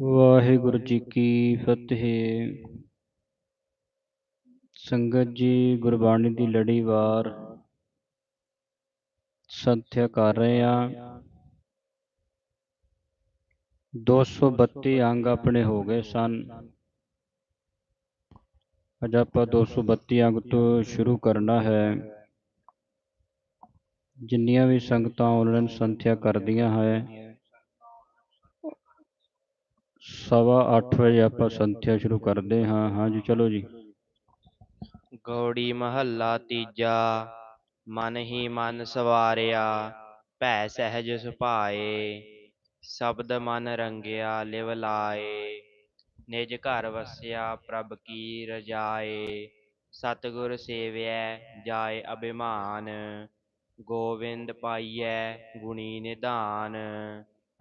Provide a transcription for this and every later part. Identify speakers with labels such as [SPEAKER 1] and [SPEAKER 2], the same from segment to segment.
[SPEAKER 1] ਵਾਹਿਗੁਰੂ ਜੀ ਕੀ ਫਤਿਹ। ਸੰਗਤ ਜੀ, ਗੁਰਬਾਣੀ ਦੀ ਲੜੀਵਾਰ ਸੰਥਿਆ ਕਰ ਰਹੇ ਆ 232 ਅੰਗ ਆਪਣੇ ਹੋ ਗਏ ਸਨ। ਅੱਜ ਆਪਾਂ 232 ਅੰਗ ਤੋਂ ਸ਼ੁਰੂ ਕਰਨਾ ਹੈ। ਜਿੰਨੀਆਂ ਵੀ ਸੰਗਤਾਂ ਆਨਲਾਈਨ ਸੰਥਿਆ ਕਰਦੀਆਂ ਹੈ। ਸਵਾ ਅੱਠ ਵਜੇ ਆਪਾਂ ਸੰਥਿਆ ਸ਼ੁਰੂ ਕਰਦੇ ਹਾਂ। ਹਾਂਜੀ, ਚਲੋ ਜੀ।
[SPEAKER 2] ਗੌੜੀ ਮਹੱਲਾ ਤੀਜਾ, ਮਨ ਹੀ ਮਨ ਸਵਾਰਿਆ, ਭੈ ਸਹਿਜ ਸੁਭਾਏ, ਸ਼ਬਦ ਮਨ ਰੰਗਿਆ ਲਿਵ ਲਾਏ, ਨਿਜ ਘਰ ਵਸਿਆ ਪ੍ਰਭ ਕੀ ਰਜਾਏ, ਸਤਿਗੁਰ ਸੇਵਿਐ ਜਾਏ ਅਭਿਮਾਨ, ਗੋਵਿੰਦ ਪਾਈਐ ਗੁਣੀ ਨਿਧਾਨ,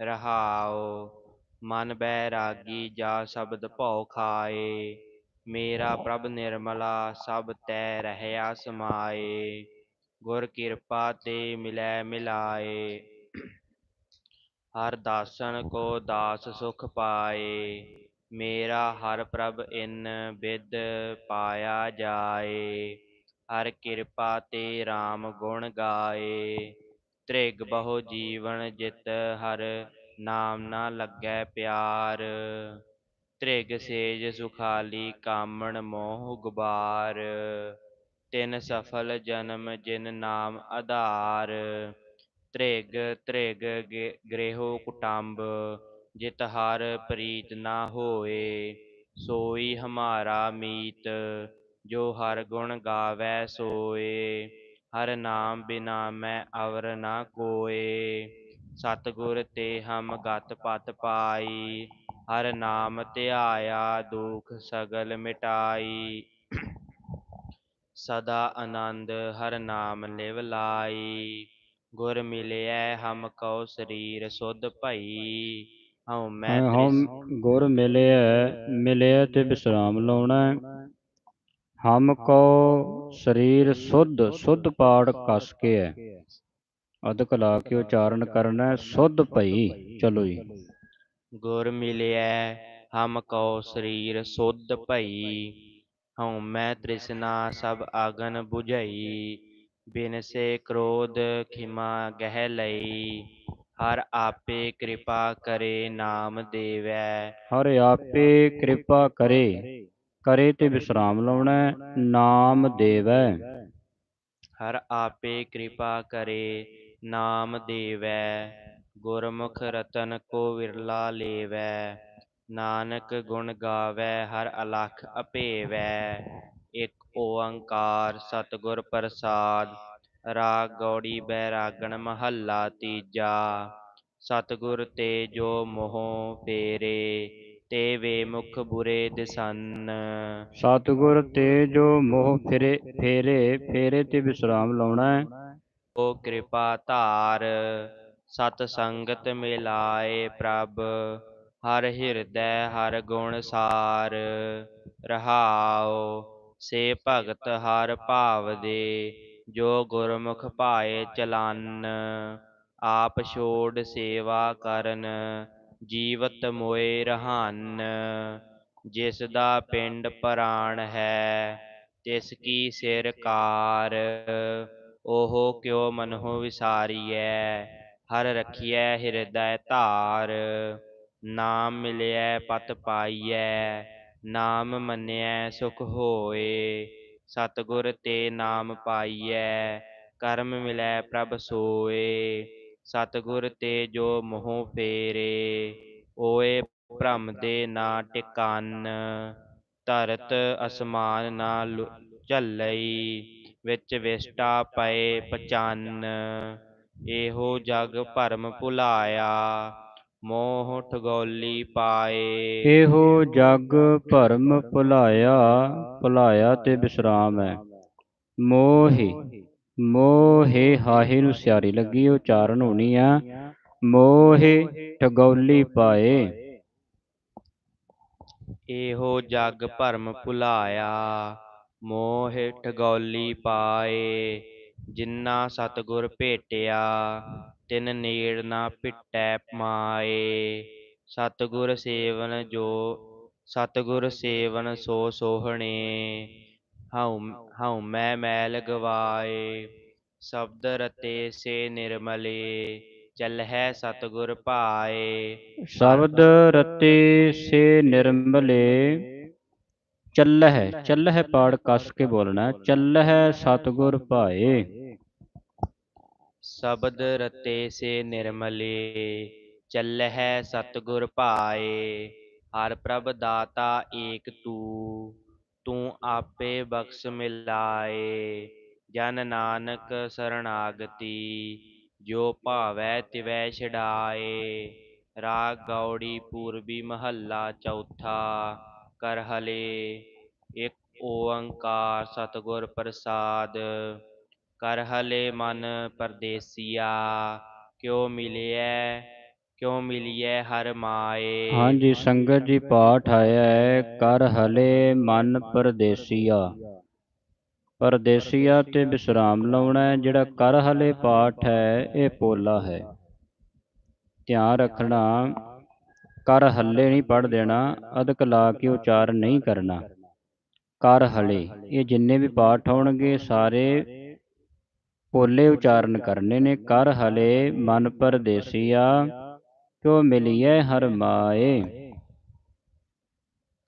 [SPEAKER 2] ਰਹਾਉ ਮਨ ਬੈ ਰਾਗੀ ਜਾ ਸ਼ਬਦ ਭਉ ਖਾਏ, ਮੇਰਾ ਪ੍ਰਭ ਨਿਰਮਲਾ ਸਭ ਤੈ ਰਹਿਆ ਸਮਾਏ ਗੁਰ ਕਿਰਪਾ ਤੇ ਮਿਲੈ ਮਿਲਾਏ। ਹਰ ਦਾਸਨ ਕੋ ਦਾਸ ਸੁਖ ਪਾਏ, ਮੇਰਾ ਹਰ ਪ੍ਰਭ ਇਨ ਬਿਦ ਪਾਇਆ ਜਾਏ। ਹਰ ਕਿਰਪਾ ਤੇ RAM ਗੁਣ ਗਾਏ, ਤ੍ਰਿਗ ਬਹੁ ਜੀਵਨ ਜਿਤ ਹਰ ਨਾਮ ਨਾ ਲੱਗੈ ਪਿਆਰ। ਤ੍ਰਿਗ ਸੇਜ ਸੁਖਾਲੀ ਕਾਮਣ ਮੋਹ ਗੁਬਾਰ। ਤਿਨ ਸਫਲ ਜਨਮ ਜਿਨ ਨਾਮ ਆਧਾਰ। ਤ੍ਰਿਗ ਤ੍ਰਿਗ ਗ੍ਰਹਿਓ ਕੁਟੰਬ, ਜਿਤ ਹਰ ਪ੍ਰੀਤ ਨਾ ਹੋਏ। ਸੋਈ ਹਮਾਰਾ ਮੀਤ, ਜੋ ਹਰ ਗੁਣ ਗਾਵੈ ਸੋਏ। ਹਰ ਨਾਮ ਬਿਨਾ ਮੈਂ ਅਵਰ ਨਾ ਕੋਏ। ਸਤਿਗੁਰ ਤੇ ਹਮ ਗਤ ਪਤ ਪਾਈ ਹਰ ਨਾਮ ਧਿਆਇਆ ਦੁਖ ਸਗਲ ਮਿਟਾਈ। ਸਦਾ ਆਨੰਦ ਹਰ ਨਾਮ ਲਿਵ ਲਾਈ। ਗੁਰ ਮਿਲਿਐ ਹਮ ਕਉ ਸਰੀਰ ਸੁਧ ਭਈ। ਹਉ ਮੈਂ
[SPEAKER 1] ਹਮ ਗੁਰ ਮਿਲਿਆ ਮਿਲਿਆ ਤੇ ਵਿਸਰਾਮ ਲਾਉਣਾ। ਹਮ ਕੋ ਸਰੀਰ ਸੁਧ ਸੁਧ ਪਾੜ ਕਸ ਕੇ ਹੈ ਅਦਕ ਲਾ ਕੇ ਉਚਾਰਨ ਕਰਨਾ ਸੁਧ ਭਈ ਚਲੋ ਜੀ
[SPEAKER 2] ਗੁਰ ਮਿਲਿਐ ਹਮ ਕਉ ਸਰੀਰ ਸੁਧ ਭਈ ਹਉ ਮੈਂ ਤ੍ਰਿਸ਼ਨਾ ਸਭ ਆਗਨ 부ਝਈ ਬਿਨ ਸੇ ਕ੍ਰੋਧ ਖਿਮਾ ਗਹਿ ਲਈ ਹਰ ਆਪੇ ਕਿਰਪਾ ਕਰੇ ਨਾਮ ਦੇਵੈ।
[SPEAKER 1] ਹਰ ਆਪੇ ਕਿਰਪਾ ਕਰੇ ਕਰੇ ਤੇ ਵਿਸਰਾਮ ਲਾਉਣਾ ਨਾਮ ਦੇਵੈ।
[SPEAKER 2] ਹਰ ਆਪੇ ਕਿਰਪਾ ਕਰੇ ਨਾਮ ਦੇਵੈ, ਗੁਰਮੁਖ ਰਤਨ ਕੋ ਵਿਰਲਾ ਲੇਵੈ, ਨਾਨਕ ਗੁਣ ਗਾਵੈ, ਹਰ ਅਲਖ ਅਪੇਵੈ। ਇਕ ਓੰਕਾਰ ਸਤਿਗੁਰ ਪ੍ਰਸਾਦ, ਰਾਗ ਗੌੜੀ ਬੈਰਾਗਣ ਮਹੱਲਾ ਤੀਜਾ। ਸਤਿਗੁਰ ਤੇ ਜੋ ਮੋਹ ਫੇਰੇ, ਤੇ ਵੇ ਮੁਖ ਬੁਰੇ ਦਿਸਨ।
[SPEAKER 1] ਸਤਿਗੁਰ ਤੇ ਜੋ ਮੋਹ ਫਿਰੇ ਫੇਰੇ ਫੇਰੇ ਤੇ ਵਿਸਰਾਮ ਲਾਉਣਾ ਹੈ।
[SPEAKER 2] ਓ ਕਿਰਪਾ ਧਾਰ, ਸਤ ਸੰਗਤ ਮਿਲਾਏ ਪ੍ਰਭ, ਹਰ ਹਿਰਦੈ, ਹਰ ਗੁਣ ਸਾਰ, ਰਹਾਉ, ਸੇ ਭਗਤ ਹਰ ਭਾਵ ਦੇ, ਜੋ ਗੁਰਮੁਖ ਭਾਏ ਚਲਨ, ਆਪ ਛੋੜ ਸੇਵਾ ਕਰਨ, ਜੀਵਤ ਮੋਏ ਰਹਾਨ, ਜਿਸ ਦਾ ਪਿੰਡ ਪ੍ਰਾਣ ਹੈ, ਤਿਸ ਕੀ ਸਿਰ ਕਾਰ। ਉਹ ਕਿਉ ਮਨਹੁ ਵਿਸਾਰੀਐ? ਹਰ ਰਖੀਐ ਹਿਰਦੈ ਧਾਰ, ਨਾਮ ਮਿਲਿਐ ਪਤ ਪਾਈਐ, ਨਾਮ ਮੰਨਿਐ ਸੁਖ ਹੋਏ, ਸਤਿਗੁਰ ਤੇ ਨਾਮ ਪਾਈਐ, ਕਰਮ ਮਿਲੈ ਪ੍ਰਭ ਸੋਏ, ਸਤਿਗੁਰ ਤੇ ਜੋ ਮੋਹ ਫੇਰੇ, ਓਏ ਭ੍ਰਮ ਦੇ ਨਾ ਟਿਕਾਨ, ਧਰਤ ਅਸਮਾਨ ਨਾ ਝੱਲਈ। ਵਿੱਚ ਵਿਸ਼ਟਾ ਪਏ ਪਚੰਨ ਇਹੋ ਜਗ ਭਰਮ ਭੁਲਾਇਆ ਮੋਹ ਠਗੋਲੀ ਪਾਏ।
[SPEAKER 1] ਇਹੋ ਜਗ ਭਰਮ ਭੁਲਾਇਆ ਭੁਲਾਇਆ ਤੇ ਵਿਸਰਾਮ ਹੈ। ਮੋਹਿ ਮੋਹੇ ਹਾਹੇ ਨੂੰ ਸਿਆਰੀ ਲੱਗੀ ਉਚਾਰਨ ਹੋਣੀ ਆ। ਮੋਹੇ ਠਗੌਲੀ ਪਾਏ।
[SPEAKER 2] ਇਹੋ ਜਗ ਭਰਮ ਭੁਲਾਇਆ ਮੋਹ ਠਗੌਲੀ ਪਾਏ ਜਿਨ੍ਹਾਂ ਸਤਿਗੁਰ ਭੇਟਿਆ, ਤਿਨ ਨੇੜ ਨਾ ਪਿਟੈ ਮਾਏ। ਸਤਿਗੁਰ ਸੇਵਨ ਜੋ, ਸਤਿਗੁਰ ਸੇਵਨ ਸੋ ਸੋਹਣੇ। ਹਉ ਹਉ ਮੈਂ ਮੈਲ ਗਵਾਏ, ਸ਼ਬਦ ਰਤੇ ਸੇ ਨਿਰਮਲੇ, ਚੱਲਹਿ ਸਤਿਗੁਰ ਭਾਏ।
[SPEAKER 1] ਸ਼ਬਦ ਰਤੇ ਸੇ ਨਿਰਮਲੇ ਚੱਲਹਿ ਚੱਲਹਿ ਪਾੜ ਕੱਸ ਕੇ ਬੋਲਣਾ ਹੈ। ਚੱਲਹਿ ਸਤਿਗੁਰ ਭਾਏ
[SPEAKER 2] ਸ਼ਬਦ ਰਤੇ ਸੇ ਨਿਰਮਲੇ ਚੱਲਹਿ ਸਤਿਗੁਰ ਭਾਏ ਹਰ ਪ੍ਰਭ ਦਾਤਾ ਏਕ ਤੂ ਤੂੰ ਆਪੇ ਬਖਸ਼ ਮਿਲਾਏ ਜਨ ਨਾਨਕ ਸਰਣਾਗਤੀ ਜੋ ਭਾਵੈ ਤਿਵੈ ਛਡਾਏ ਰਾਗ ਗੌੜੀ ਪੂਰਬੀ ਮਹੱਲਾ ਚੌਥਾ ਕਰ ਹਲੇ, ਇੱਕ ਓੰਕਾਰ ਸਤਿਗੁਰ ਪ੍ਰਸਾਦ। ਕਰ ਹਲੇ ਮਨ ਪਰਦੇਸੀਆ, ਕਿਉ ਮਿਲਿਐ ਕਿਉ ਮਿਲਿਐ ਹਰ ਮਾਏ।
[SPEAKER 1] ਹਾਂਜੀ, ਸੰਗਤ ਜੀ ਪਾਠ ਆਇਆ ਹੈ, ਕਰ ਹਲੇ ਮਨ ਪਰਦੇਸੀਆ। ਪਰਦੇਸੀਆ ਤੇ ਵਿਸਰਾਮ ਲਾਉਣਾ ਹੈ, ਜਿਹੜਾ ਕਰ ਹਲੇ ਪਾਠ ਹੈ, ਇਹ ਪੋਲਾ ਹੈ। ਧਿਆਨ ਰੱਖਣਾ ਕਰ ਹੱਲੇ ਨਹੀਂ ਪੜ ਦੇਣਾ ਅਦਕ ਲਾ ਕੇ ਉਚਾਰਨ ਨਹੀਂ ਕਰਨਾ ਕਰ ਹਲੇ ਇਹ ਜਿੰਨੇ ਵੀ ਪਾਠ ਹੋਣਗੇ ਸਾਰੇ ਪੋਲੇ ਉਚਾਰਨ ਕਰਨੇ ਨੇ ਕਰ ਹਲੇ ਮਨ ਪਰਦੇਸੀਆ ਕਿਉ ਮਿਲਿਐ ਹਰ ਮਾਏ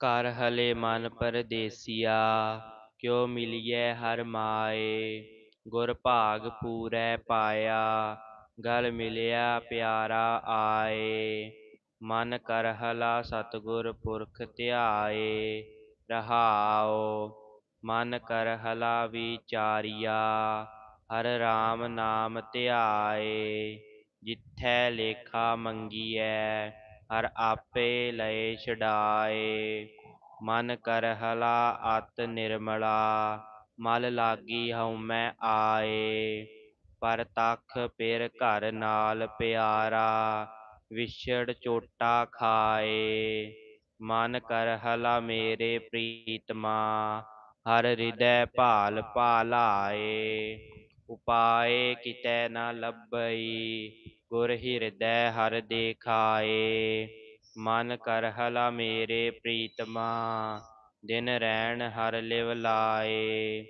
[SPEAKER 2] ਕਰ ਹਲੇ ਮਨ ਪਰਦੇਸੀਆ ਕਿਉ ਮਿਲਿਐ ਹਰ ਮਾਏ ਗੁਰ ਭਾਗ ਪੂਰੈ ਪਾਇਆ ਗਲ ਮਿਲਿਆ ਪਿਆਰਾ ਆਏ ਮਨ ਕਰਹਲਾ ਸਤਿਗੁਰ ਪੁਰਖ ਧਿਆਏ, ਰਹਾਉ। ਮਨ ਕਰ ਹਲਾ ਵਿਚਾਰੀਆ, ਹਰ ਰਾਮ ਨਾਮ ਧਿਆਏ। ਜਿਥੈ ਲੇਖਾ ਮੰਗੀਐ, ਹਰ ਆਪੇ ਲਏ ਛਡਾਏ। ਮਨ ਕਰਹਲਾ ਅਤ ਨਿਰਮਲਾ, ਮਲ ਲਾਗੀ ਹਉਮੈ ਆਏ। ਪਰ ਤਖ ਪਿਰ ਘਰ ਨਾਲ ਪਿਆਰਾ ਵਿਛੜ ਚੋਟਾ ਖਾਏ, ਮਨ ਕਰ ਹਲਾ ਮੇਰੇ ਪ੍ਰੀਤਮਾ, ਹਰ ਹਿਰਦੈ ਭਾਲ ਭਾਲਾਏ, ਉਪਾਏ ਕਿਤੈ ਨ ਲੱਭਈ, ਗੁਰ ਹਿਰਦੈ ਹਰ ਦੇਖਾਏ, ਮਨ ਕਰ ਹਲਾ ਮੇਰੇ ਪ੍ਰੀਤਮਾ, ਦਿਨ ਰਹਿਣ ਹਰ ਲਿਵ ਲਾਏ,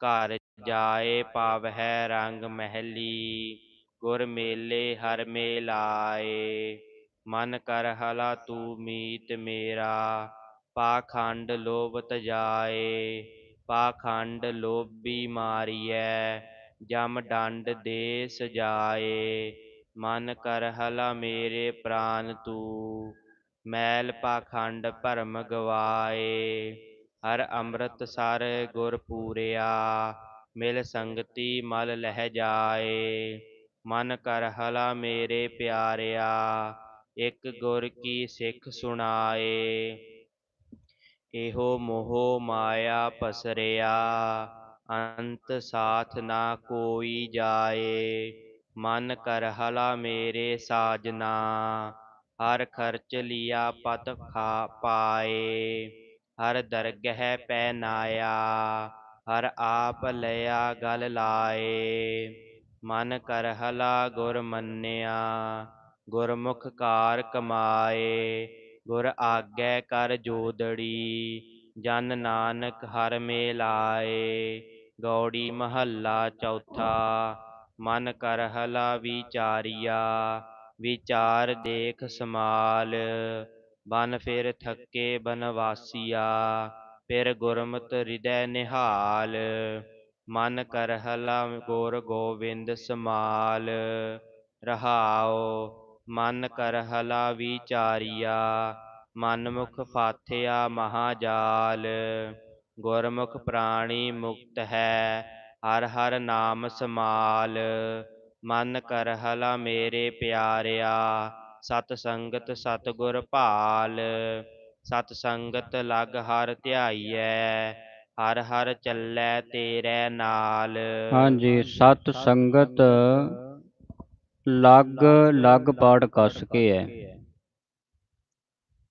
[SPEAKER 2] ਘਰ ਜਾਏ ਪਾਵਹਿ ਰੰਗ ਮਹਿਲੀ ਗੁਰ ਮੇਲੇ ਹਰ ਮੇਲਾਏ ਮਨ ਕਰ ਹਲਾ ਤੂੰ ਮੀਤ ਮੇਰਾ, ਪਾਖੰਡ ਲੋਭ ਤਜਾਏ ਪਾਖੰਡ ਲੋਭੀ ਮਾਰੀਐ, ਜਮ ਡੰਡ ਦੇ ਸਜਾਏ ਮਨ ਕਰ ਹਲਾ ਮੇਰੇ ਪ੍ਰਾਨ ਤੂੰ, ਮੈਲ ਪਾਖੰਡ ਭਰਮ ਗਵਾਏ, ਹਰ ਅੰਮ੍ਰਿਤ ਸਰ ਗੁਰ ਪੂਰਿਆ, ਮਿਲ ਸੰਗਤੀ ਮਲ ਲਹਿ ਜਾਏ। ਮਨ ਕਰਹਲਾ ਮੇਰੇ ਪਿਆਰਿਆ, ਇਕ ਗੁਰ ਕੀ ਸਿੱਖ ਸੁਣਾਏ। ਇਹੋ ਮੋਹ ਮਾਇਆ ਪਸਰਿਆ, ਅੰਤ ਸਾਥ ਨਾ ਕੋਈ ਜਾਏ। ਮਨ ਕਰਹਲਾ ਮੇਰੇ ਸਾਜਨਾ, ਹਰ ਖਰਚ ਲਿਆ ਪਤ ਖਾ ਪਾਏ। ਹਰ ਦਰਗਹਿ ਪੈ ਨਾਇਆ ਹਰ ਆਪ ਲਿਆ ਗਲ ਲਾਏ। ਮਨ ਕਰ ਹਲਾ ਗੁਰ ਮੰਨਿਆ, ਗੁਰਮੁਖ ਕਾਰ ਕਮਾਏ, ਗੁਰ ਆਗੈ ਕਰ ਜੋਦੜੀ, ਜਨ ਨਾਨਕ ਹਰ ਮੇਲਾਏ, ਗੌੜੀ ਮਹੱਲਾ ਚੌਥਾ, ਮਨ ਕਰ ਹਲਾ ਵਿਚਾਰੀਆ, ਵਿਚਾਰ ਦੇਖ ਸਮਾਲ, ਬਨ ਫਿਰ ਥੱਕੇ ਬਨਵਾਸੀਆ, ਫਿਰ ਗੁਰਮਤਿ ਹਿਰਦੈ ਨਿਹਾਲ। ਮਨ ਕਰ ਹਲਾ ਗੁਰ ਗੋਬਿੰਦ ਸਮਾਲ, ਰਹਾਉ, ਮਨ ਕਰ ਵਿਚਾਰੀਆ, ਮਨਮੁਖ ਫਾਥਿਆ ਮਹਾਜਾਲ, ਗੁਰਮੁਖ ਪ੍ਰਾਣੀ ਮੁਕਤ ਹੈ, ਹਰ ਹਰ ਨਾਮ ਸਮਾਲ, ਮਨ ਕਰਹਲਾ ਮੇਰੇ ਪਿਆਰਿਆ, ਸਤ ਸੰਗਤ ਸਤ ਗੁਰ ਭਾਲ, ਸਤ ਸੰਗਤ ਲਗ ਹਰ ਧਿਆਈਐ ਹਰ ਹਰ ਚੱਲੈ ਤੇਰੇ ਨਾਲ।
[SPEAKER 1] ਹਾਂਜੀ ਸਤ ਸੰਗਤ ਲਗ ਲਗ ਪਾੜ ਕੱਸ ਕੇ ਹੈ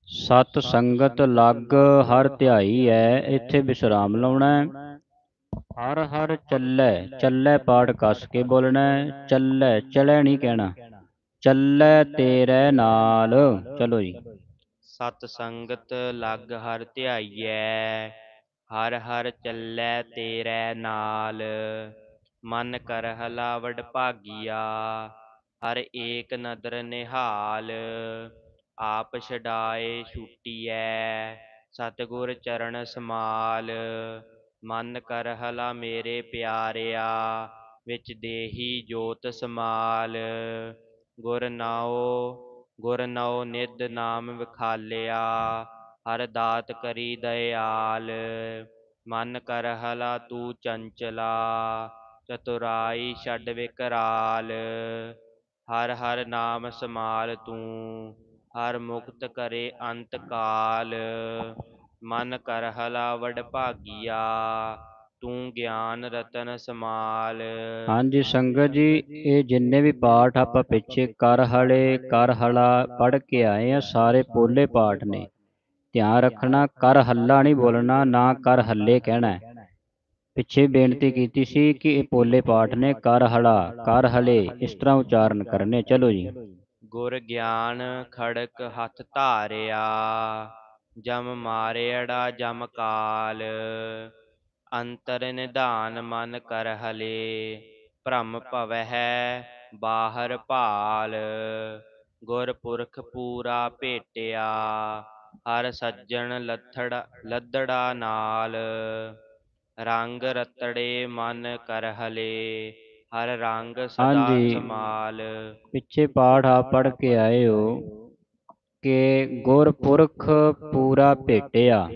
[SPEAKER 1] ਸਤ ਸੰਗਤ ਲਗ ਹਰ ਧਿਆਈ ਹੈ ਇੱਥੇ ਵਿਸਰਾਮ ਲਾਉਣਾ। ਹਰ ਹਰ ਚੱਲੈ ਚੱਲੈ ਪਾੜ ਕੱਸ ਕੇ ਬੋਲਣਾ ਚੱਲੈ ਚਲੈ ਨਹੀਂ ਕਹਿਣਾ ਚੱਲੈ ਤੇਰੇ ਨਾਲ। ਚਲੋ ਜੀ।
[SPEAKER 2] ਸਤ ਸੰਗਤ ਲਗ ਹਰ ਧਿਆਈਐ ਹਰ ਹਰ ਚੱਲੈ ਤੇਰੇ ਨਾਲ, ਮਨ ਕਰਹਲਾ ਵਡ ਭਾਗੀਆ, ਹਰ ਏਕ ਨਦਰ ਨਿਹਾਲ, ਆਪ ਛਡਾਏ ਛੁਟੀਐ, ਸਤਿਗੁਰ ਚਰਨ ਸਮਾਲ, ਮਨ ਕਰਹਲਾ ਮੇਰੇ ਪਿਆਰਿਆ, ਵਿੱਚ ਦੇਹੀ ਜੋਤ ਸਮਾਲ, ਗੁਰ ਨਾਉ, ਗੁਰ ਨਉ ਨਿਧ ਨਾਮ ਵਿਖਾਲਿਆ ਹਰ ਦਾਤ ਕਰੀ ਦਇਆਲ, ਮਨ ਕਰ ਹਲਾ ਤੂੰ ਚੰਚਲਾ, ਚਤੁਰਾਈ ਛੱਡ ਵਿਕਰਾਲ। ਹਰ ਹਰ ਨਾਮ ਸਮਾਲ ਤੂੰ, ਹਰ ਮੁਕਤ ਕਰੇ ਅੰਤ ਕਾਲ। ਮਨ ਕਰਹਲਾ ਵਡ ਭਾਗੀਆ, ਤੂੰ ਗਿਆਨ ਰਤਨ ਸਮਾਲ
[SPEAKER 1] ਹਾਂਜੀ ਸੰਗਤ ਜੀ, ਇਹ ਜਿੰਨੇ ਵੀ ਪਾਠ ਆਪਾਂ ਪਿੱਛੇ ਕਰ ਹਲੇ, ਕਰ ਹਲਾ ਪੜ ਕੇ ਆਏ ਆ, ਸਾਰੇ ਪੋਲੇ ਪਾਠ ਨੇ। ਧਿਆਨ ਰੱਖਣਾ, ਕਰ ਹੱਲਾ ਨਹੀਂ ਬੋਲਣਾ, ਨਾ ਕਰ ਹੱਲੇ ਕਹਿਣਾ। ਪਿੱਛੇ ਬੇਨਤੀ ਕੀਤੀ ਸੀ ਕਿ ਇਹ ਪੋਲੇ ਪਾਠ ਨੇ, ਕਰ ਹਲਾ, ਕਰ ਹਲੇ, ਇਸ ਤਰ੍ਹਾਂ ਉਚਾਰਨ ਕਰਨੇ। ਚਲੋ ਜੀ।
[SPEAKER 2] ਗੁਰ ਗਿਆਨ ਖੜਕ ਹੱਥ ਧਾਰਿਆ, ਜਮ ਮਾਰਿਆੜਾ ਜਮ ਕਾਲ। ਅੰਤਰ ਨਿਧਾਨ ਮਨ ਕਰ ਹਲੇ, ਭ੍ਰਮ ਹੈ ਬਾਹਰ ਭਾਲ। ਗੁਰਪੁਰਖ ਪੂਰਾ ਭੇਟਿਆ ਹਰ ਸੱਜਣ ਲੱਥੜ ਲੱਦੜਾ ਨਾਲ। ਰੰਗ ਰਤੜੇ ਮਨ ਕਰ ਹਲੇ ਹਰ ਰੰਗ ਸਦਾ
[SPEAKER 1] ਹਾਂਜੀ।
[SPEAKER 2] ਸਮਾਲ
[SPEAKER 1] ਪਿੱਛੇ ਪਾਠ ਆਪ ਪੜ ਕੇ ਆਏ ਹੋ ਕਿ ਗੁਰਪੁਰਖ ਪੂਰਾ ਭੇਟਿਆ।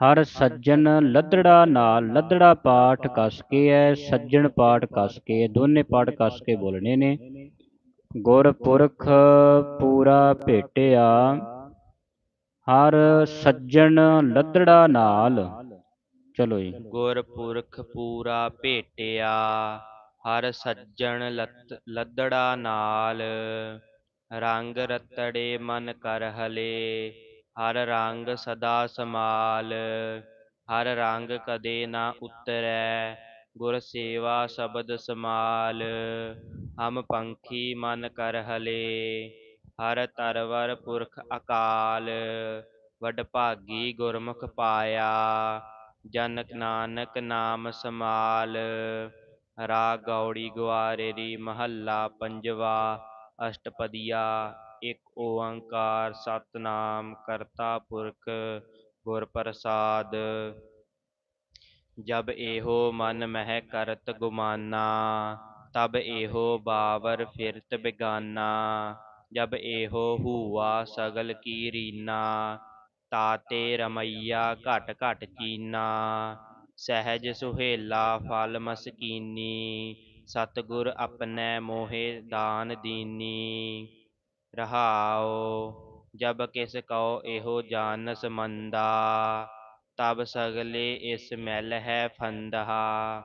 [SPEAKER 1] ਹਰ ਸੱਜਣ ਲੱਦੜਾ ਨਾਲ ਲੱਦੜਾ ਪਾਠ ਕਸ ਕੇ ਹੈ ਸੱਜਣ ਪਾਠ ਕਸ ਕੇ ਹੈ, ਦੋਨੇ ਪਾਠ ਕਸ ਕੇ ਬੋਲਣੇ ਨੇ। ਗੁਰਪੁਰਖ ਪੂਰਾ ਭੇਟਿਆ। ਹਰ ਸੱਜਣ ਲੱਦੜਾ ਨਾਲ। ਚਲੋ ਜੀ।
[SPEAKER 2] ਗੁਰਪੁਰਖ ਪੂਰਾ ਭੇਟਿਆ, ਹਰ ਸੱਜਣ ਲੱਤ- ਲੱਦੜਾ ਨਾਲ। ਰੰਗ ਰਤੜੇ ਮਨ ਕਰ ਹਲੇ, ਹਰ ਰੰਗ ਸਦਾ ਸਮਾਲ। ਹਰ ਰੰਗ ਕਦੇ ਨਾ ਉਤਰੈ, ਗੁਰ ਸੇਵਾ ਸ਼ਬਦ ਸਮਾਲ। ਹਮ ਪੰਖੀ ਮਨ ਕਰ ਹਲੇ ਹਰ ਤਰਵਰ ਪੁਰਖ ਅਕਾਲ, ਵਡ ਭਾਗੀ ਗੁਰਮੁਖ ਪਾਇਆ, ਜਨਕ ਨਾਨਕ ਨਾਮ ਸਮਾਲ, ਰਾਗ ਗੌੜੀ ਗੁਆਰੇਰੀ ਮਹੱਲਾ ਪੰਜਵਾ, ਅਸ਼ਟਪਦੀਆ, ਇੱਕ ਓੰਕਾਰ ਸਤਨਾਮ ਕਰਤਾ ਪੁਰਖ ਗੁਰ ਪ੍ਰਸਾਦ ਜਬ ਇਹੋ ਮਨ ਮਹਿ ਕਰਤ ਗੁਮਾਨਾ, ਤਬ ਇਹੋ ਬਾਵਰ ਫਿਰਤ ਬਿਗਾਨਾ। ਜਬ ਇਹੋ ਹੂਆ ਸਗਲ ਕੀ ਰੀਨਾ ਤਾਤੇ ਰਮਈਆ ਘਟ ਘਟ ਚੀਨਾ ਸਹਿਜ ਸੁਹੇਲਾ ਫਲ ਮਸਕੀਨੀ, ਸਤਿਗੁਰ ਆਪਣੇ ਮੋਹਿ ਦਾਨ ਦੀਨੀ। ਰਹਾਓ ਜਬ ਕਿਸ ਕਉ ਇਹੋ ਜਾਣਸ ਮੰਦਾ ਤਬ ਸਗਲੇ ਇਸ ਮੈਲ ਹੈ ਫੰਦਹਾ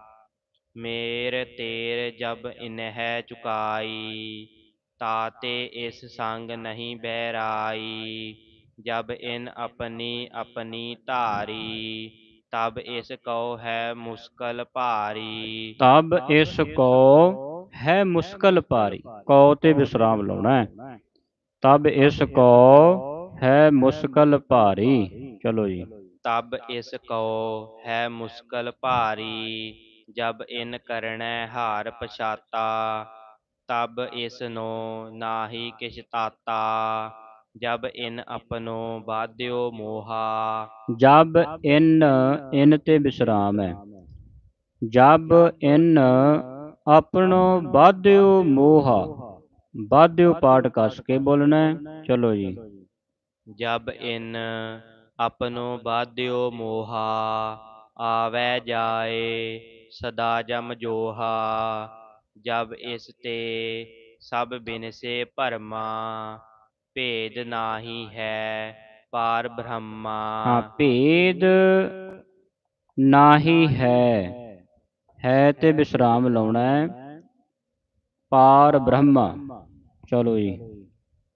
[SPEAKER 2] ਮੇਰ ਤੇਰ ਜਬ ਇਨਹਿ ਚੁਕਾਈ ਤਾਤੇ ਇਸ ਸੰਗ ਨਹੀਂ ਬਹਿਰਾਈ। ਜਬ ਇਨ ਆਪਣੀ ਆਪਣੀ ਧਾਰੀ ਤਬ ਇਸ ਕਉ ਹੈ ਮੁਸ਼ਕਲ ਭਾਰੀ।
[SPEAKER 1] ਤਬ ਇਸ ਕੋ ਹੈ ਮੁਸ਼ਕਲ ਭਾਰੀ। ਕੋ ਤੇ ਵਿਸਰਾਮ ਲਾਉਣਾ ਹੈ। ਤਬ ਇਸ ਕੋ ਹੈ ਮੁਸ਼ਕਲ ਭਾਰੀ। ਚਲੋ ਜੀ।
[SPEAKER 2] ਤਬ ਇਸ ਕਉ ਹੈ ਮੁਸ਼ਕਲ ਭਾਰੀ। ਜਬ ਇਨ ਕਰਣੈ ਹਾਰ ਪਛਾਤਾ। ਤਬ ਇਸ ਨੂੰ ਨਾਹੀ ਕਿਛ ਤਾਤਾ ਜਬ ਇਨ ਆਪਨੋ ਬਾਧਿਓ ਮੋਹਾ।
[SPEAKER 1] ਜਬ ਇਨ ਇਨ ਤੇ ਵਿਸਰਾਮ ਹੈ। ਜਬ ਇਨ ਆਪਣੋ ਬਾਧਿਓ ਮੋਹਾ। ਬਾਧਿਓ ਪਾਠ ਕਸ ਕੇ ਬੋਲਣਾ। ਚਲੋ ਜੀ।
[SPEAKER 2] ਜਬ ਇਨ ਆਪਨੋ ਬਾਧਿਓ ਮੋਹਾ। ਆਵੈ ਜਾਏ ਸਦਾ ਜਮ ਜੋਹਾ। ਜਬ ਇਸ ਤੇ ਸਭ ਬਿਨਸੇ ਭਰਮਾ ਭੇਦ ਨਾਹੀ ਹੈ ਪਾਰ ਬ੍ਰਹਮਾ।
[SPEAKER 1] ਹਾਂ ਭੇਦ ਨਾਹੀ ਹੈ। ਹੈ ਤੇ ਵਿਸਰਾਮ ਲਾਉਣਾ ਹੈ। ਪਾਰ ਬ੍ਰਹਮਾ। ਚਲੋ ਜੀ।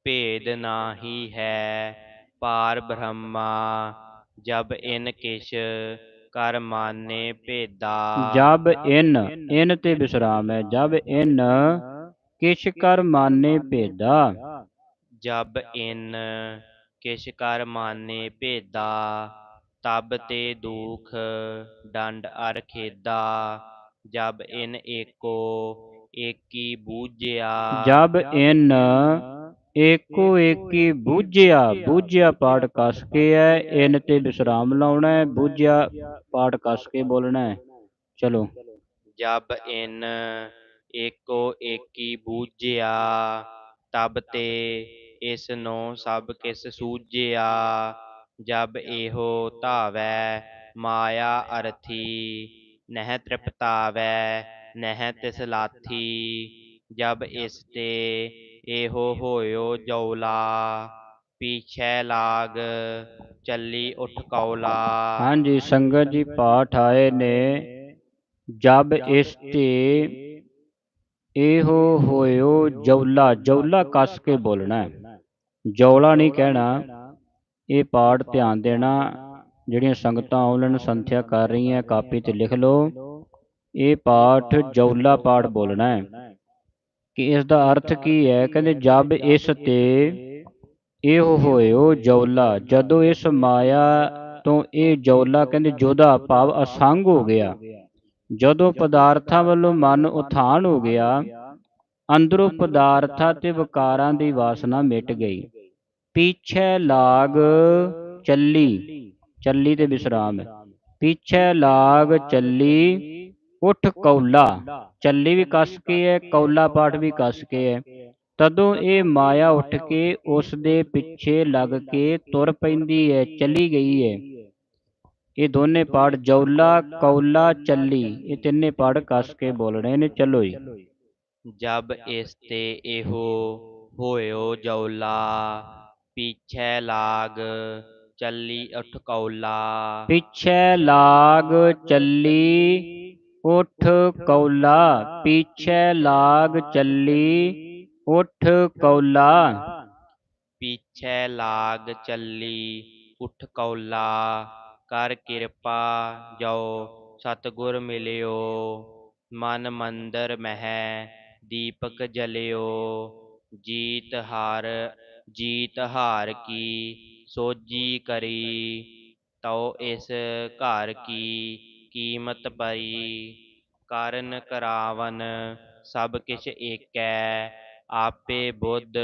[SPEAKER 2] ਭੇਦ ਨਾਹੀ ਹੈ ਪਾਰ ਬ੍ਰਹਮਾ ਜਬ ਇਨ ਕਿਛ ਕਰ ਮਾਨੇ ਭੇਦਾ।
[SPEAKER 1] ਜਬ ਇਨ ਇਨ ਤੇ ਵਿਸਰਾਮ ਹੈ ਜਬ ਇਨ ਕਿਛ ਕਰ ਮਾਨੇ ਭੇਦਾ।
[SPEAKER 2] ਜਬ ਇਨ ਕਿਛ ਕਰ ਮਾਨੇ ਭੇਦਾ ਤਬ ਤੇ ਦੁਖ ਡੰਡ ਅਰ ਖੇਦਾ। ਜਬ ਇਨ ਏਕੋ ਏਕੀ ਬੂਝਿਆ।
[SPEAKER 1] ਜਬ ਇਨ ਏਕੋ ਏਕੀ ਬੂਝਿਆ ਬੂਝਿਆ ਪਾਠ ਕਸ ਕੇ ਹੈ ਇਨ ਤੇ ਵਿਸਰਾਮ ਲਾਉਣਾ ਹੈ ਬੂਝਿਆ ਪਾਠ ਕਸ ਕੇ ਬੋਲਣਾ ਹੈ ਚਲੋ।
[SPEAKER 2] ਜਬ ਇਨ ਏਕੋ ਏਕੀ ਬੂਝਿਆ, ਤਬ ਤੇ ਇਸ ਨੂੰ ਸਭ ਕਿਸ ਸੂਝਿਆ। ਜਬ ਇਹੋ ਧਾਵੈ, ਮਾਇਆ ਅਰਥੀ, ਨਹਿ ਤ੍ਰਿਪਤਾਵੈ, ਨਹਿ ਤਿਸ ਲਾਥੀ ਜਬ ਇਸ ਤੇ ਇਹੋ ਹੋਇਓ ਜੌਲਾ, ਪੀਛੈ ਲਾਗ, ਚੱਲੀ ਉਠ ਕੌਲਾ।
[SPEAKER 1] ਹਾਂਜੀ, ਸੰਗਤ ਜੀ ਪਾਠ ਆਏ ਨੇ। ਜਬ ਇਸ ਤੇ ਇਹੋ ਹੋਇਓ ਜੌਲਾ ਜੌਲਾ ਕਸ ਕੇ ਬੋਲਣਾ ਹੈ। ਜੌਲਾ ਨਹੀਂ ਕਹਿਣਾ, ਇਹ ਪਾਠ ਧਿਆਨ ਦੇਣਾ। ਜਿਹੜੀਆਂ ਸੰਗਤਾਂ ਆਨਲਾਈਨ ਸੰਥਿਆ ਕਰ ਰਹੀਆਂ, ਕਾਪੀ ਤੇ ਲਿਖ ਲਓ। ਇਹ ਪਾਠ ਜੌਲਾ ਪਾਠ ਬੋਲਣਾ ਹੈ। ਕਿ ਇਸ ਦਾ ਅਰਥ ਕੀ ਹੈ? ਕਹਿੰਦੇ, ਜਬ ਇਸ ਤੇ ਇਹੋ ਹੋਇਓ ਜੌਲਾ, ਜਦੋਂ ਇਸ ਮਾਇਆ ਤੋਂ ਇਹ ਜੌਲਾ, ਕਹਿੰਦੇ ਜੋਦਾ ਭਾਵ ਅਸੰਗ ਹੋ ਗਿਆ, ਜਦੋਂ ਪਦਾਰਥਾਂ ਵੱਲੋਂ ਮਨ ਉਥਾਨ ਹੋ ਗਿਆ, ਅੰਦਰੋਂ ਪਦਾਰਥਾਂ ਤੇ ਵਿਕਾਰਾਂ ਦੀ ਵਾਸਨਾ ਮਿਟ ਗਈ। ਪਿੱਛੇ ਲਾਗ ਚੱਲੀ ਚੱਲੀ ਤੇ ਵਿਸਰਾਮ ਹੈ। ਪਿੱਛੇ ਲਾਗ ਚੱਲੀ ਉਠ ਕੌਲਾ ਚੱਲੀ ਵੀ ਕਸ ਕੇ ਹੈ ਕੌਲਾ ਪਾਠ ਵੀ ਕਸ ਕੇ ਹੈ ਤਦੋਂ ਇਹ ਮਾਇਆ ਉੱਠ ਕੇ ਉਸ ਦੇ ਪਿੱਛੇ ਲੱਗ ਕੇ ਤੁਰ ਪੈਂਦੀ ਹੈ ਚਲੀ ਗਈ ਹੈ ਇਹ ਦੋਨੇ ਪਾਠ ਜੌਲਾ ਕੌਲਾ ਚੱਲੀ ਇਹ ਤਿੰਨੇ ਪਾਠ ਕਸ ਕੇ ਬੋਲਣੇ ਨੇ ਚਲੋ ਜੀ
[SPEAKER 2] ਜਬ ਇਸ ਤੇ ਇਹੋ ਹੋਇਓ ਜੌਲਾ ਪੀਛੈ ਲਾਗ ਚੱਲੀ ਉਠ ਕੌਲਾ
[SPEAKER 1] ਪਿੱਛੇ ਲਾਗ ਚੱਲੀ ਉਠ ਕੌਲਾ, ਪਿੱਛੇ ਲਾਗ ਚੱਲੀ। ਉਠ ਕੌਲਾ।
[SPEAKER 2] ਪੀਛੈ ਲਾਗ ਚੱਲੀ, ਉਠ ਕੌਲਾ। ਕਰ ਕਿਰਪਾ ਜਾਓ, ਸਤਿਗੁਰ ਮਿਲਿਓ। ਮਨ ਮੰਦਰ ਮਹਿ, ਦੀਪਕ ਜਲਿਓ। ਜੀਤ ਹਾਰ ਜੀਤ ਹਾਰ ਕੀ ਸੋਜੀ ਕਰੀ, ਤਉ ਇਸ ਘਰ ਕੀ ਕੀਮਤ ਪਈ, ਕਰਨ ਕਰਾਵਨ, ਸਭ ਕਿਛ ਏਕੈ, ਆਪੇ ਬੁੱਧ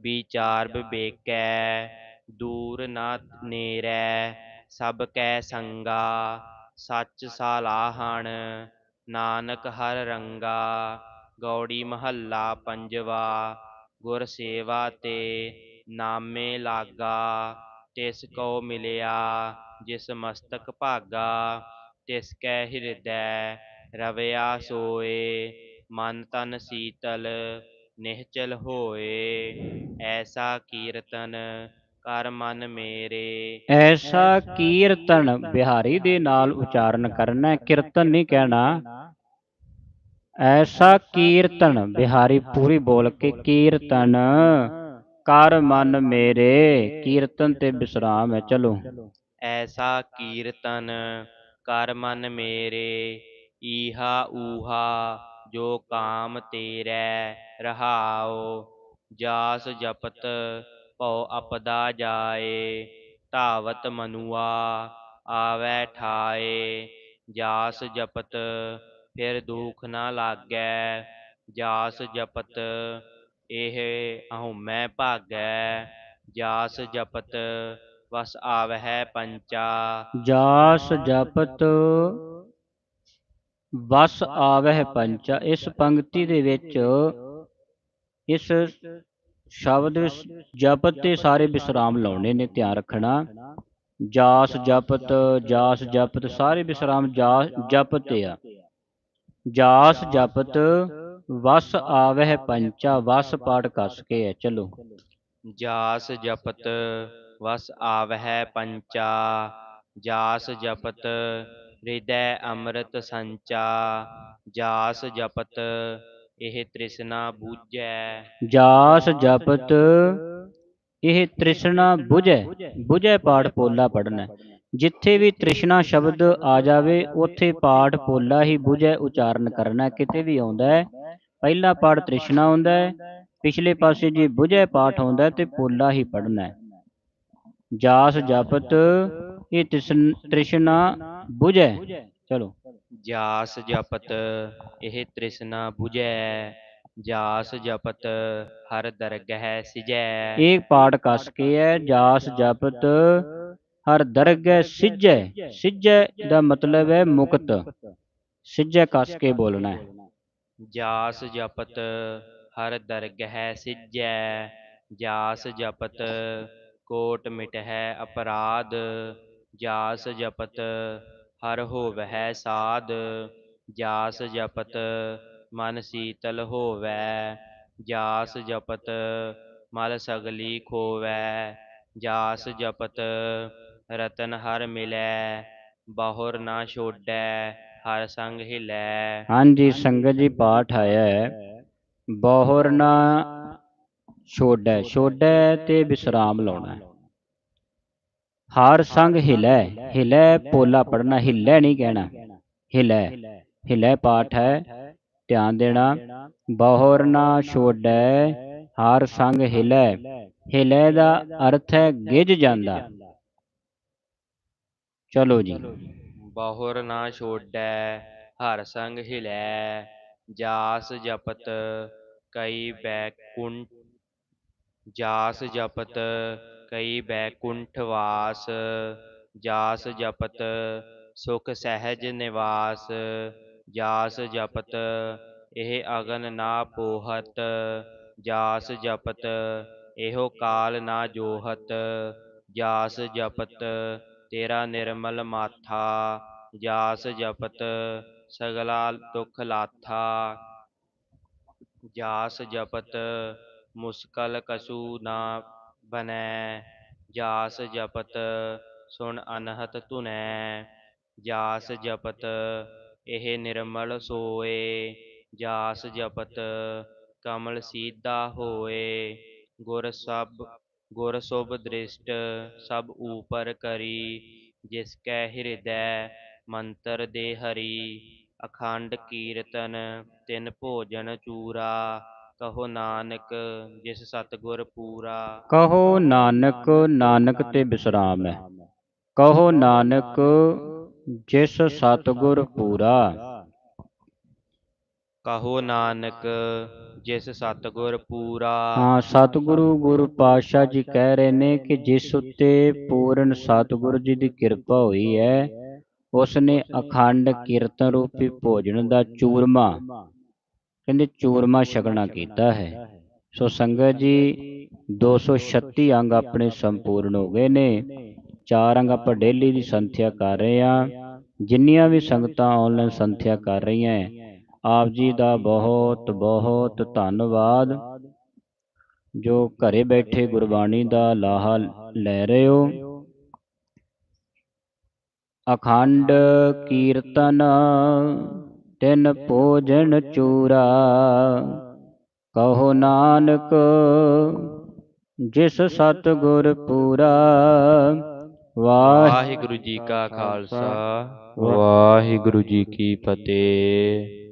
[SPEAKER 2] ਵਿਚਾਰ ਵਿਵੇਕੈ ਦੂਰ ਨਾ ਨੇਰੈ, ਸਭ ਕੈ ਸੰਗਾ, ਸੱਚ ਸਾਲਾਹਣ, ਨਾਨਕ ਹਰ ਰੰਗਾ, ਗੌੜੀ ਮਹੱਲਾ ਪੰਜਵਾ, ਗੁਰ ਸੇਵਾ ਤੇ ਨਾਮੇ ਲਾਗਾ, ਤਿਸ ਕੋ ਮਿਲਿਆ, ਜਿਸ ਮਸਤਕ ਭਾਗਾ। ਤਿਸ ਕੈ ਹਿਰਦੈ ਰਵਿਆ ਸੋਏ ਮਨ ਤਨ ਸੀਤਲ ਨਿਹਚਲ ਹੋਏ। ਐਸਾ ਕੀਰਤਨ ਕਰ ਮਨ ਮੇਰੇ।
[SPEAKER 1] ਐਸਾ ਕੀਰਤਨ ਬਿਹਾਰੀ ਦੇ ਨਾਲ ਉਚਾਰਨ ਕਰਨਾ ਕੀਰਤਨ ਨਹੀਂ ਕਹਿਣਾ। ਐਸਾ ਕੀਰਤਨ ਬਿਹਾਰੀ ਪੂਰੀ ਬੋਲ ਕੇ ਕੀਰਤਨ ਕਰ ਮਨ ਮੇਰੇ ਕੀਰਤਨ ਤੇ ਵਿਸਰਾਮ ਹੈ ਚਲੋ।
[SPEAKER 2] ਐਸਾ ਕੀਰਤਨ ਕਰ ਮਨ ਮੇਰੇ, ਈਹਾ ਊਹਾ, ਜੋ ਕਾਮ ਤੇਰੈ ਰਹਾਉ, ਜਾਸ ਜਪਤ ਭਉ ਅਪਦਾ ਜਾਏ, ਧਾਵਤ ਮਨੁਆ ਆਵੈ ਠਾਏ, ਜਾਸ ਜਪਤ ਫਿਰ ਦੁਖ ਨਾ ਲਾਗੈ, ਜਾਸ ਜਪਤ ਇਹ ਅਹੁਮੈ ਭਾਗੈ, ਜਾਸ ਜਪਤ ਵਸ ਆਵਹਿ ਪੰਚਾ।
[SPEAKER 1] ਜਾਸ ਜਪਤ ਵਸ ਆਵਹਿ ਪੰਚਾ। ਇਸ ਪੰਕਤੀ ਦੇ ਵਿੱਚ ਇਸ ਸ਼ਬਦ ਜਪਤ ਤੇ ਸਾਰੇ ਵਿਸਰਾਮ ਲਾਉਣੇ ਨੇ ਧਿਆਨ ਰੱਖਣਾ। ਜਾਸ ਜਪਤ ਜਾਸ ਜਪਤ ਸਾਰੇ ਵਿਸਰਾਮ ਜਪਤ ਆ। ਜਾਸ ਜਪਤ ਵਸ ਆਵਹਿ ਪੰਚਾ। ਵਸ ਪਾਠ ਕਸ ਕੇ ਚਲੋ।
[SPEAKER 2] ਜਾਸ ਜਪਤ ਵਸ ਆਵਹਿ ਪੰਚਾ, ਜਾਸ ਜਪਤ ਹਿਰਦੈ ਅੰਮ੍ਰਿਤ ਸੰਚਾ, ਜਾਸ ਜਪਤ ਇਹ ਤ੍ਰਿਸ਼ਨਾ ਬੂਝੈ।
[SPEAKER 1] ਜਾਸ ਜਪਤ ਇਹ ਤ੍ਰਿਸ਼ਨਾ ਬੁਝੈ ਬੁਝੈ ਪਾਠ ਪੋਲਾ ਪੜਨਾ। ਜਿੱਥੇ ਵੀ ਤ੍ਰਿਸ਼ਨਾ ਸ਼ਬਦ ਆ ਜਾਵੇ, ਉੱਥੇ ਪਾਠ ਪੋਲਾ ਹੀ ਬੁਝੈ ਉਚਾਰਨ ਕਰਨਾ, ਕਿਤੇ ਵੀ ਆਉਂਦਾ। ਹੈ ਪਹਿਲਾ ਪਾਠ ਤ੍ਰਿਸ਼ਨਾ ਹੁੰਦਾ ਹੈ ਪਿਛਲੇ ਪਾਸੇ ਜੇ ਬੁਝੈ ਪਾਠ ਆਉਂਦਾ, ਤੇ ਪੋਲਾ ਹੀ ਪੜਨਾ। ਹੈ ਜਾਸ ਜਪਤ ਇਹ ਤ੍ਰਿਸ਼ਨ- ਤ੍ਰਿਸ਼ਨਾ ਬੁਝੈ ਚਲੋ
[SPEAKER 2] ਜਾਸ ਜਪਤ ਇਹ ਤ੍ਰਿਸ਼ਨਾ 부ਜੈ ਜਾਸ ਜਪਤ ਹਰ ਦਰਗਹਿ ਸਿਜੈ
[SPEAKER 1] ਇਹ ਪਾਠ ਕਸ ਕੇ ਹੈ ਜਾਸ ਜਪਤ ਹਰ ਦਰਗਹਿ ਸਿੱਜੈ ਸਿੱਜੈ ਦਾ ਮਤਲਬ ਹੈ ਮੁਕਤ ਸਿੱਜੈ ਕਸ ਕੇ ਬੋਲਣਾ ਹੈ
[SPEAKER 2] ਜਾਸ ਜਪਤ ਹਰ ਦਰਗਹਿ ਸਿਜੈ ਜਾਸ ਜਪਤ ਕੋਟ ਮਿਟਹਿ ਅਪਰਾਧ, ਜਾਸ ਜਪਤ, ਹਰ ਹੋਵਹਿ ਸਾਧ, ਜਾਸ ਜਪਤ, ਮਨ ਸੀਤਲ ਹੋਵੈ ਜਾਸ ਜਪਤ, ਮਲ ਸਗਲੀ ਖੋਵੈ ਜਾਸ ਜਪਤ, ਰਤਨ ਹਰ ਮਿਲੈ ਬਾਹੁਰ ਨਾ ਛੋਡੈ ਹਰ ਸੰਗ ਹਿਲੈ
[SPEAKER 1] ਹਾਂਜੀ, ਸੰਗਤ ਜੀ ਪਾਠ ਆਇਆ ਹੈ। ਬਹੁਰ ਨਾ ਛੋੜੈ ਛੋੜੈ ਤੇ ਵਿਸਰਾਮ ਲਾਉਣਾ। ਹੈ ਸੰਗ ਹਿਲੈ ਹਿਲੈ ਪੋਲਾ ਪੜਨਾ, ਹਿੱਲੈ ਨਹੀਂ ਕਹਿਣਾ। ਹਿਲੈ ਹਿਲੈ ਪਾਠ ਹੈ, ਧਿਆਨ ਦੇਣਾ। ਬਹੁਰ ਨਾ ਛੋੜੈ, ਹਰ ਸੰਗ ਹਿਲੈ ਹਿਲੈ ਦਾ ਅਰਥ ਹੈ ਗਿੱਜ ਜਾਂਦਾ। ਚਲੋ ਜੀ।
[SPEAKER 2] ਬਾਹੁਰ ਨਾ ਛੋਡੈ ਹਰ ਸੰਗ ਹਿਲੈ, ਜਾਸ ਜਪਤ ਕਈ ਬੈਕੁੰਠ ਜਾਸ ਜਪਤ ਕਈ ਬੈਕੁੰਠ ਵਾਸ, ਜਾਸ ਜਪਤ ਸੁਖ ਸਹਿਜ ਨਿਵਾਸ, ਜਾਸ ਜਪਤ ਇਹ ਅਗਨ ਨਾ ਪੋਹਤ, ਜਾਸ ਜਪਤ ਇਹੋ ਕਾਲ ਨਾ ਜੋਹਤ, ਜਾਸ ਜਪਤ ਤੇਰਾ ਨਿਰਮਲ ਮਾਥਾ, ਜਾਸ ਜਪਤ ਸਗਲਾ ਦੁਖ ਲਾਥਾ, ਜਾਸ ਜਪਤ ਮੁਸਕਲ ਕਛੂ ਨਾ ਬਨੈ ਜਾਸ ਜਪਤ ਸੁਣ ਅਨਹਤ ਧੁਨੈ, ਜਾਸ ਜਪਤ ਇਹ ਨਿਰਮਲ ਸੋਏ, ਜਾਸ ਜਪਤ ਕਮਲ ਸੀਧਾ ਹੋਏ। ਗੁਰ ਸਭ, ਗੁਰ ਸੁਭ ਦ੍ਰਿਸ਼ਟ, ਸਭ ਊਪਰ ਕਰੀ, ਜਿਸ ਕੈ ਹਿਰਦੈ ਮੰਤਰ ਦੇ ਹਰੀ। ਅਖੰਡ ਕੀਰਤਨ ਤਿਨ ਭੋਜਨ ਚੂਰਾ ਕਹੋ ਨਾਨਕ ਜਿਸ ਸਤਿਗੁਰ ਪੂਰਾ
[SPEAKER 1] ਕਹੋ ਨਾਨਕ ਨਾਨਕ ਤੇ ਵਿਸਰਾਮ ਹੈ। ਕਹੋ ਨਾਨਕ ਜਿਸ ਸਤਿਗੁਰ ਪੂਰਾ।
[SPEAKER 2] ਕਹੋ ਨਾਨਕ ਜਿਸ ਸਤਿਗੁਰ ਪੂਰਾ
[SPEAKER 1] ਹਾਂ ਸਤਿਗੁਰੂ ਗੁਰੂ ਪਾਤਸ਼ਾਹ ਜੀ ਕਹਿ ਰਹੇ ਨੇ ਕਿ ਜਿਸ ਉੱਤੇ ਪੂਰਨ ਸਤਿਗੁਰੂ ਜੀ ਦੀ ਕਿਰਪਾ ਹੋਈ ਹੈ ਉਸ ਨੇ ਅਖੰਡ ਕੀਰਤਨ ਰੂਪੀ ਭੋਜਨ ਦਾ ਚੂਰਮਾ ਕਹਿੰਦੇ ਚੂਰਮਾ ਛਕਣਾ ਕੀਤਾ ਹੈ। ਸੋ ਸੰਗਤ ਜੀ 236 ਅੰਗ ਆਪਣੇ ਸੰਪੂਰਨ ਹੋ ਗਏ ਨੇ। ਚਾਰ ਅੰਗ ਆਪਾਂ ਡੇਲੀ ਦੀ ਸੰਥਿਆ ਕਰ ਰਹੇ ਹਾਂ। ਜਿੰਨੀਆਂ ਵੀ ਸੰਗਤਾਂ ਆਨਲਾਈਨ ਸੰਥਿਆ ਕਰ ਰਹੀਆਂ ਆਪ ਜੀ ਦਾ ਬਹੁਤ ਬਹੁਤ ਧੰਨਵਾਦ। ਜੋ ਘਰੇ ਬੈਠੇ ਗੁਰਬਾਣੀ ਦਾ ਲਾਹਾ ਲੈ ਰਹੇ ਹੋ। ਅਖੰਡ ਕੀਰਤਨ ਤਿਨ ਭੋਜਨ ਚੂਰਾ। ਕਹੋ ਨਾਨਕ ਜਿਸ ਸਤਿਗੁਰ ਪੂਰਾ। ਵਾਹਿ
[SPEAKER 2] ਵਾਹਿਗੁਰੂ ਜੀ ਕਾ ਖਾਲਸਾ ਵਾਹਿਗੁਰੂ ਜੀ ਕੀ ਫਤਿਹ।